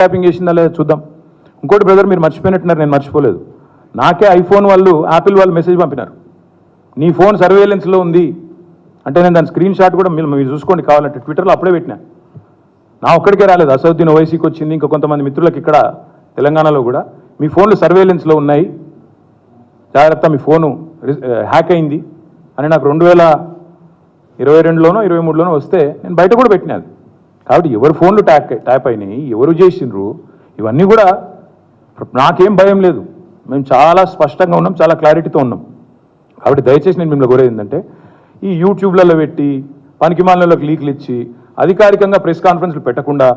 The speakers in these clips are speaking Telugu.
ట్యాపింగ్ చేసిందా లేదా చూద్దాం. ఇంకోటి బ్రదర్ మీరు మర్చిపోయినట్టున్నారు నేను మర్చిపోలేదు. నాకే ఐఫోన్ వాళ్ళు యాపిల్ వాళ్ళు మెసేజ్ పంపినారు. నీ ఫోన్ సర్వేలెన్స్లో ఉంది. అంటే నేను దాని స్క్రీన్ షాట్ కూడా మీరు మీరు చూసుకోండి కావాలంటే ట్విట్టర్లో అప్పుడే పెట్టినా. నా ఒక్కడికే రాలేదు. అసౌద్దీన్ ఓవైసీకి వచ్చింది. ఇంకా కొంతమంది మిత్రులకు ఇక్కడ తెలంగాణలో కూడా. మీ ఫోన్లు సర్వేలెన్స్లో ఉన్నాయి. జాగ్రత్త మీ ఫోను హ్యాక్ అయింది. అని నాకు రెండు వేల ఇరవై రెండులోనో ఇరవై మూడులోనో వస్తే నేను బయట కూడా పెట్టినది కాబట్టి ఎవరు ఫోన్లు ట్యాక్ ట్యాప్ అయినాయి ఎవరు చేసిండ్రు ఇవన్నీ కూడా నాకేం భయం లేదు. మేము చాలా స్పష్టంగా ఉన్నాం చాలా క్లారిటీతో ఉన్నాం. కాబట్టి దయచేసి నేను మిమ్మల్ని కోరేది ఏంటంటే ఈ యూట్యూబ్లలో పెట్టి పనికిమాలలోకి లీకులు ఇచ్చి అధికారికంగా ప్రెస్ కాన్ఫరెన్స్లు పెట్టకుండా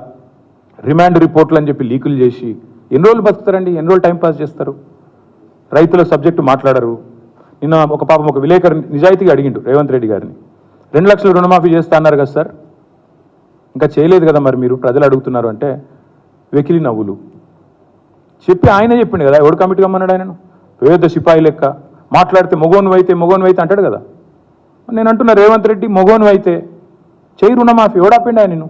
రిమాండ్ రిపోర్ట్లు అని చెప్పి లీకులు చేసి ఎన్ని రోజులు బతుకుతారండి? ఎన్ని రోజులు టైం పాస్ చేస్తారు? రైతుల సబ్జెక్టు మాట్లాడరు. నిన్న ఒక పాపం ఒక విలేకరు నిజాయితీగా అడిగిండు రేవంత్ రెడ్డి గారిని. రెండు లక్షలు రుణమాఫీ చేస్తా అన్నారు కదా సార్. ఇంకా చేయలేదు కదా మరి మీరు? ప్రజలు అడుగుతున్నారు అంటే వెకిలి నవ్వులు. చెప్పి ఆయనే చెప్పిండు కదా ఎవడు కమిటీ కమ్మన్నాడు ఆయనను? పేద సిపాయి లెక్క. మాట్లాడితే మొగోను అయితే మొగోను అయితే అంటాడు కదా. నేను అంటున్నా రేవంత్ రెడ్డి మొగోను అయితే చేయి రుణమాఫీ ఎవడాపిండి ఆయన నేను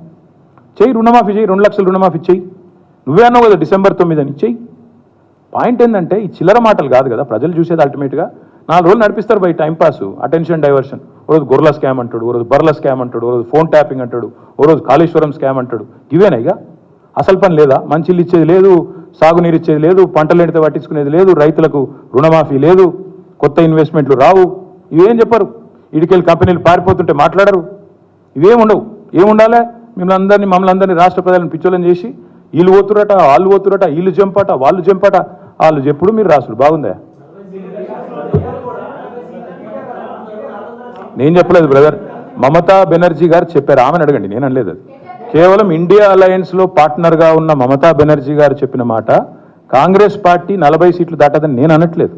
చేయి రుణమాఫీ చెయ్యి రెండు లక్షలు రుణమాఫీ చెయ్యి. నువ్వే అన్నావు కదా డిసెంబర్ తొమ్మిది చెయ్యి. పాయింట్ ఏంటంటే ఈ చిల్లర మాటలు కాదు కదా ప్రజలు చూసేది అల్టిమేట్గా నాలుగు రోజులు నడిపిస్తారు బై టైంపాస్ అటెన్షన్ డైవర్షన్. ఓ రోజు గొర్రెల స్కామ్ అంటాడు ఓ రోజు బర్ల స్కామ్ అంటాడు ఓ రోజు ఫోన్ ట్యాపింగ్ అంటాడు ఓ రోజు కాళేశ్వరం స్కామ్ అంటాడు. ఇవేనా ఇక? అసలు పని లేదా? మంచిలు ఇచ్చేది లేదు సాగునీరు ఇచ్చేది లేదు పంటలు ఎండితే పట్టించుకునేది లేదు రైతులకు రుణమాఫీ లేదు కొత్త ఇన్వెస్ట్మెంట్లు రావు. ఇవేం చెప్పరు? ఇడికెళ్ళి కంపెనీలు పారిపోతుంటే మాట్లాడరు. ఇవేం ఉండవు ఏముండాలి? మిమ్మల్ని అందరినీ మమ్మల్ని అందరినీ రాష్ట్ర ప్రజలను పిచ్చోళ్ళని చేసి వీళ్ళు పోతురట వాళ్ళు పోతురట వీళ్ళు జంపట వాళ్ళు జంపట వాళ్ళు చెప్పుడు మీరు రాసుడు? బాగుందా? నేను చెప్పలేదు బ్రదర్ మమతా బెనర్జీ గారు చెప్పారు ఆమెను అడగండి నేను అనలేదు అది. కేవలం ఇండియా అలయన్స్లో పార్ట్నర్గా ఉన్న మమతా బెనర్జీ గారు చెప్పిన మాట కాంగ్రెస్ పార్టీ నలభై సీట్లు దాటదని నేను అనట్లేదు.